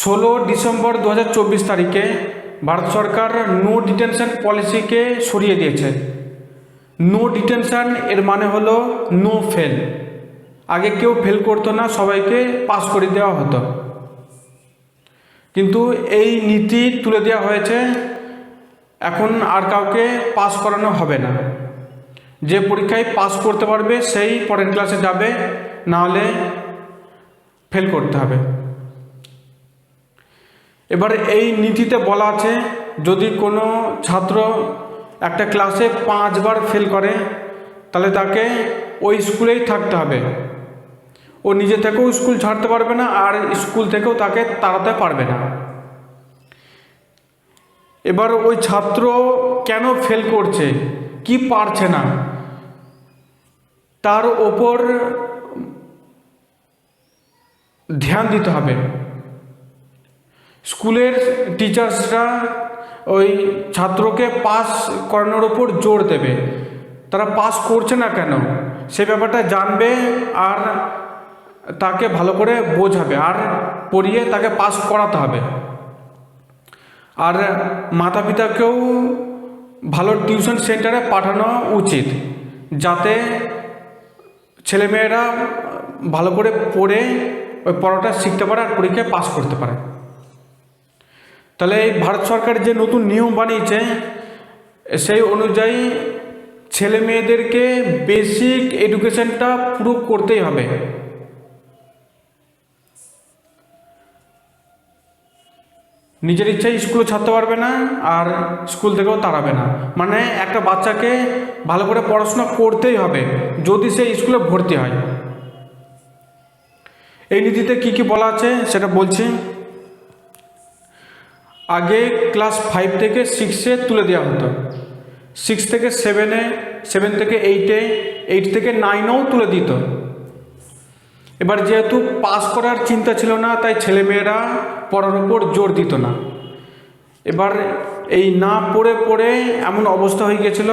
ষোলো ডিসেম্বর দু হাজার চব্বিশ তারিখে ভারত সরকার নো ডিটেনশন পলিসিকে সরিয়ে দিয়েছে। নো ডিটেনশন এর মানে হলো নো ফেল আগে কেউ ফেল করতো না, সবাইকে পাস করে দেওয়া হতো। কিন্তু এই নীতি তুলে দেওয়া হয়েছে, এখন আর কাউকে পাস করানো হবে না। যে পরীক্ষায় পাস করতে পারবে, সেই পরের ক্লাসে যাবে নাহলে ফেল করতে হবে। এবার এই নীতিতে বলা আছে, যদি কোনো ছাত্র একটা ক্লাসে পাঁচবার ফেল করে, তাহলে তাকে ওই স্কুলেই থাকতে হবে। ও নিজে থেকেও স্কুল ছাড়তে পারবে না, আর স্কুল থেকেও তাকে তাড়াতে পারবে না। এবার ওই ছাত্র কেন ফেল করছে, কি পারছে না, তার ওপর ধ্যান দিতে হবে। স্কুলের টিচার্সরা ওই ছাত্রকে পাস করানোর ওপর জোর দেবে। তারা পাস করছে না কেন? সে ব্যাপারটা জানবে আর তাকে ভালো করে বোঝাবে আর পড়িয়ে তাকে পাস করাতে হবে। আর মাতা পিতাকেও ভালো টিউশন সেন্টারে পাঠানো উচিত, যাতে ছেলেমেয়েরা ভালো করে পড়ে ওই পড়াটা শিখতে পারে আর পরীক্ষায় পাস করতে পারে। তাহলে এই ভারত সরকার যে নতুন নিয়ম বানিয়েছে, সেই অনুযায়ী ছেলে মেয়েদেরকে বেসিক এডুকেশনটা পুরো করতেই হবে। নিজের ইচ্ছায় স্কুলে ছাড়তে পারবে না আর স্কুল থেকেও তাড়াবে না। মানে একটা বাচ্চাকে ভালো করে পড়াশোনা করতেই হবে, যদি সে স্কুলে ভর্তি হয়। এই নীতিতে কি কি বলা আছে সেটা বলছি। আগে ক্লাস ফাইভ থেকে সিক্সে তুলে দেওয়া হতো। সিক্স থেকে সেভেনে সেভেন থেকে এইটে এইট থেকে নাইনেও তুলে দিত। এবার যেহেতু পাস করার চিন্তা ছিল না, তাই ছেলেমেয়েরা পড়ার উপর জোর দিত না। এবার এই না পড়ে পড়ে এমন অবস্থা হয়ে গেছিল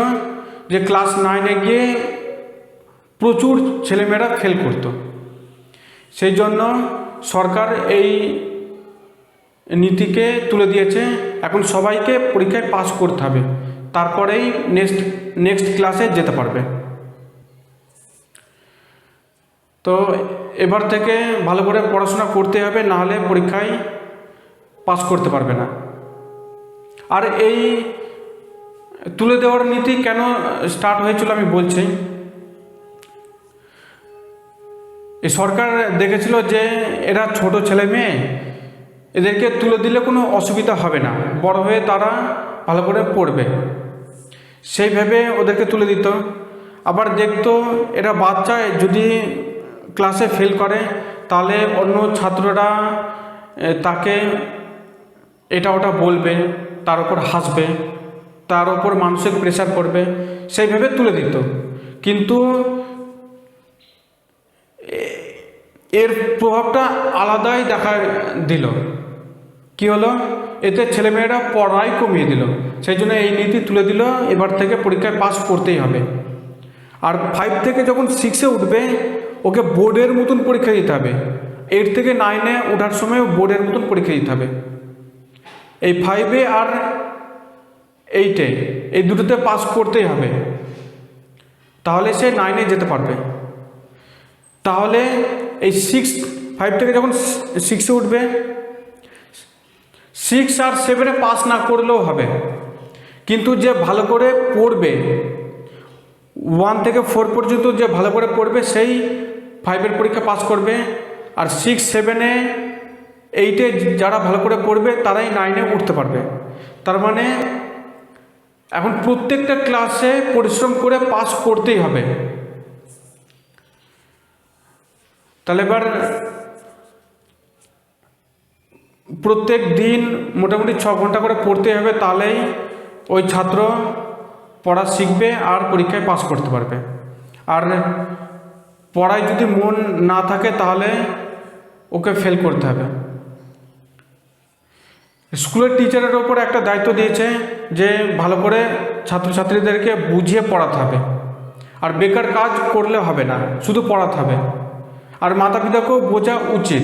যে ক্লাস নাইনে গিয়ে প্রচুর ছেলেমেয়েরা ফেল করতো। সেই জন্য সরকার এই নীতিকে তুলে দিয়েছে। এখন সবাইকে পরীক্ষায় পাস করতে হবে। তারপরেই নেক্সট নেক্সট ক্লাসে যেতে পারবে। তো এবার থেকে ভালো করে পড়াশোনা করতে হবে নাহলে পরীক্ষায় পাস করতে পারবে না। আর এই তুলে দেওয়ার নীতি কেন স্টার্ট হয়েছিল আমি বলছি। সরকার দেখেছিল যে এরা ছোট ছেলে মেয়ে এদেরকে তুলে দিলে কোনো অসুবিধা হবে না। বড় হয়ে তারা ভালো করে পড়বে। সেই ভেবে ওদেরকে তুলে দিত। আবার দেখতো এরা বাচ্চা যদি ক্লাসে ফেল করে, তাহলে অন্য ছাত্ররা তাকে এটা ওটা বলবে, তার উপর হাসবে, তার উপর মানসিক প্রেশার করবে সেইভাবে তুলে দিত। কিন্তু এর প্রভাবটা আলাদাই দেখা দিল। কি হলো? এতে ছেলেমেয়েরা পড়াই কমিয়ে দিল। সেই জন্য এই নীতি তুলে দিল। এবার থেকে পরীক্ষায় পাস করতেই হবে। আর ফাইভ থেকে যখন সিক্সে উঠবে, ওকে বোর্ডের মতন পরীক্ষা দিতে হবে। এইট থেকে নাইনে ওঠার সময় বোর্ডের মতন পরীক্ষা দিতে হবে। এই ফাইভে আর এইটে এই দুটোতে পাস করতেই হবে। তাহলে সে নাইনে যেতে পারবে। তাহলে এই সিক্স ফাইভ থেকে যখন সিক্সে উঠবে সিক্স আর সেভেনে পাস না করলেও হবে। কিন্তু যে ভালো করে পড়বে ওয়ান থেকে ফোর পর্যন্ত যে ভালো করে পড়বে, সেই ফাইভের পরীক্ষা পাস করবে। আর সিক্স সেভেনে এইটে যারা ভালো করে পড়বে, তারাই নাইনে উঠতে পারবে। তার মানে এখন প্রত্যেকটা ক্লাসে পরিশ্রম করে পাস করতেই হবে। তাহলে এবার প্রত্যেক দিন মোটামুটি ছ ঘণ্টা করে পড়তে হবে, তাহলেই ওই ছাত্র পড়া শিখবে আর পরীক্ষায় পাস করতে পারবে। আর পড়ায় যদি মন না থাকে, তাহলে ওকে ফেল করতে হবে। স্কুলের টিচারের ওপর একটা দায়িত্ব দিয়েছে যে ভালো করে ছাত্রছাত্রীদেরকে বুঝিয়ে পড়াতে হবে। আর বেকার কাজ করলে হবে না, শুধু পড়াতে হবে। আর মাতা পিতাকেও বোঝা উচিত।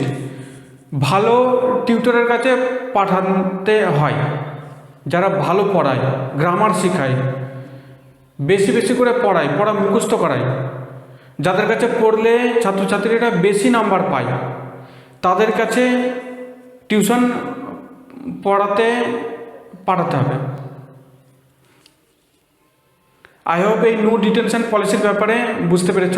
ভালো টিউটরের কাছে পাঠাতে হয়, যারা ভালো পড়ায় গ্রামার শেখায়, বেশি বেশি করে পড়ায়, পড়া মুখস্থ করায়, যাদের কাছে পড়লে ছাত্রছাত্রীরা বেশি নাম্বার পায়, তাদের কাছে টিউশন পড়াতে পাঠাতে হবে। আই হোপ এই নো ডিটেনশন পলিসির ব্যাপারে বুঝতে পেরেছ।